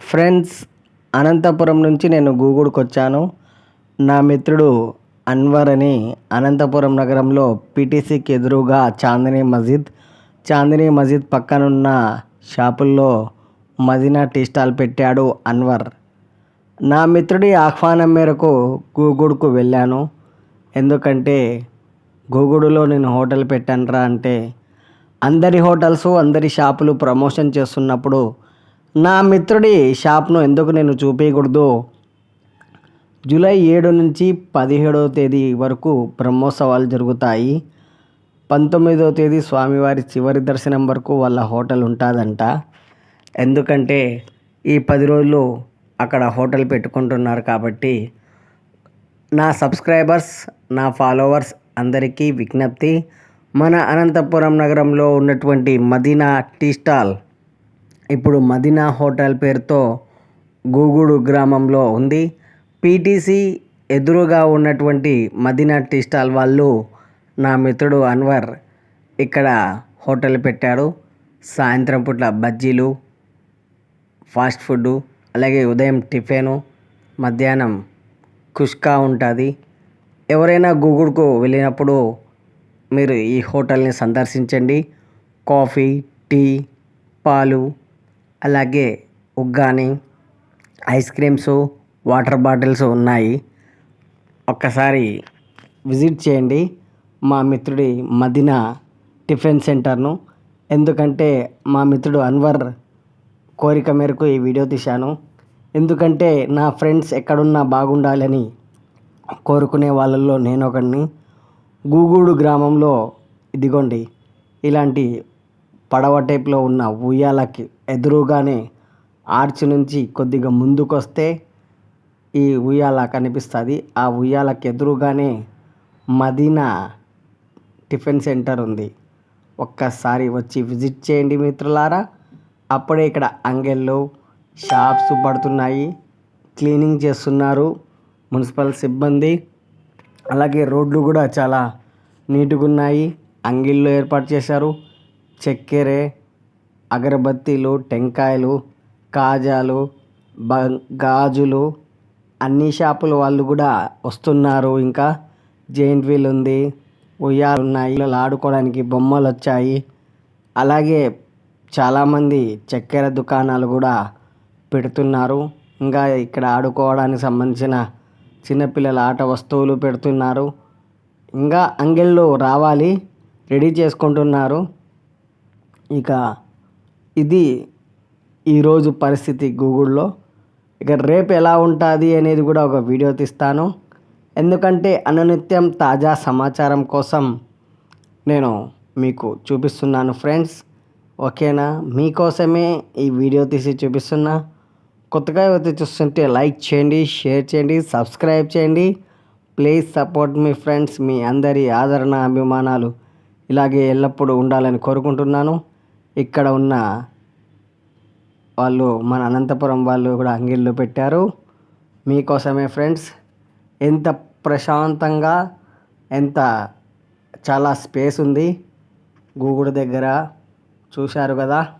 Friends Anantapuram నుంచి నేను గూగుడికి వచ్చాను. నా మిత్రుడు అన్వర్ అని అనంతపురం నగరంలో పీటీసీకి ఎదురుగా చాందినీ మస్జిద్ చాందినీ మస్జిద్ పక్కనున్న షాపుల్లో మదీనా టీ స్టాల్ పెట్టాడు అన్వర్. నా మిత్రుడి ఆహ్వానం మేరకు గూగుడుకు వెళ్ళాను. ఎందుకంటే గూగుడులో నేను హోటల్ పెట్టానురా అంటే అందరి హోటల్స్ అందరి షాపులు ప్రమోషన్ చేస్తున్నప్పుడు నా మిత్రుడి షాప్ను ఎందుకు నేను చూపించకూడదు జూలై ఏడు నుంచి పదిహేడవ తేదీ వరకు బ్రహ్మోత్సవాలు జరుగుతాయి. పంతొమ్మిదవ తేదీ స్వామివారి చివరి దర్శనం వరకు వాళ్ళ హోటల్ ఉంటుందంట. ఎందుకంటే ఈ పది రోజులు అక్కడ హోటల్ పెట్టుకుంటున్నారు కాబట్టి నా సబ్స్క్రైబర్స్ నా ఫాలోవర్స్ అందరికీ విజ్ఞప్తి. మన అనంతపురం నగరంలో ఉన్నటువంటి మదీనా టీ స్టాల్ ఇప్పుడు మదీనా హోటల్ పేరుతో గూగూడు గ్రామంలో ఉంది. పీటీసీ ఎదురుగా ఉన్నటువంటి మదీనా టీ స్టాల్ వాళ్ళు నా మిత్రుడు అన్వర్ ఇక్కడ హోటల్ పెట్టాడు. సాయంత్రం పూట్ల బజ్జీలు ఫాస్ట్ ఫుడ్ అలాగే ఉదయం టిఫిను మధ్యాహ్నం కుష్కా ఉంటుంది. ఎవరైనా గూగుడుకు వెళ్ళినప్పుడు మీరు ఈ హోటల్ని సందర్శించండి. కాఫీ టీ పాలు అలాగే ఉగ్గాని ఐస్ క్రీమ్స్ వాటర్ బాటిల్స్ ఉన్నాయి. ఒక్కసారి విజిట్ చేయండి. మా మిత్రుడి మదీనా టిఫిన్ సెంటర్ను. ఎందుకంటే మా మిత్రుడు అన్వర్ కోరిక మేరకు ఈ వీడియో తీశాను. ఎందుకంటే నా ఫ్రెండ్స్ ఎక్కడున్నా బాగుండాలని కోరుకునే వాళ్ళల్లో నేను ఒకడిని గూగూడు గ్రామంలో ఇదిగోండి. ఇలాంటి పడవ టైప్లో ఉన్న ఉయ్యాలకి ఎదురుగానే ఆర్చ్ నుంచి కొద్దిగా ముందుకొస్తే ఈ ఉయ్యాల కనిపిస్తుంది. ఆ ఉయ్యాలకి ఎదురుగానే మదీనా టిఫిన్ సెంటర్ ఉంది. ఒక్కసారి వచ్చి విజిట్ చేయండి మిత్రులారా. అప్పుడే ఇక్కడ అంగెళ్ళు షాప్స్ పడుతున్నాయి. క్లీనింగ్ చేస్తున్నారు మున్సిపల్ సిబ్బంది. అలాగే రోడ్లు కూడా చాలా నీట్గా ఉన్నాయి అంగిళ్ళు ఏర్పాటు చేశారు. చక్కెర అగరబత్తీలు టెంకాయలు కాజాలు బ గాజులు అన్ని షాపుల వాళ్ళు కూడా వస్తున్నారు. ఇంకా జెయింట్ వీల్ ఉంది. ఉయ్యాలు ఉన్నాయి. పిల్లలు ఆడుకోవడానికి బొమ్మలు వచ్చాయి. అలాగే చాలామంది చక్కెర దుకాణాలు కూడా పెడుతున్నారు. ఇంకా ఇక్కడ ఆడుకోవడానికి సంబంధించిన చిన్నపిల్లల ఆట వస్తువులు పెడుతున్నారు. ఇంకా అంగళ్ళు రావాలి. రెడీ చేసుకుంటున్నారు. ఇక ఇది ఈరోజు పరిస్థితి గూగుల్లో. ఇక రేపు ఎలా ఉంటుంది అనేది కూడా ఒక వీడియో తీస్తాను. ఎందుకంటే అనునిత్యం తాజా సమాచారం కోసం నేను మీకు చూపిస్తున్నాను ఫ్రెండ్స్. ఓకేనా? మీకోసమే ఈ వీడియో తీసి చూపిస్తున్నా. కొత్తగా అయితే చూస్తుంటే లైక్ చేయండి షేర్ చేయండి సబ్స్క్రైబ్ చేయండి. ప్లీజ్ సపోర్ట్ మీ ఫ్రెండ్స్ మీ అందరి ఆదరణ అభిమానాలు ఇలాగే ఎల్లప్పుడూ ఉండాలని కోరుకుంటున్నాను. ఇక్కడ ఉన్న వాళ్ళు మన అనంతపురం వాళ్ళు కూడా అంగిళ్ళు పెట్టారు. మీకోసమే ఫ్రెండ్స్ ఎంత ప్రశాంతంగా ఎంత చాలా స్పేస్ ఉంది. గూగుడు దగ్గర చూశారు కదా.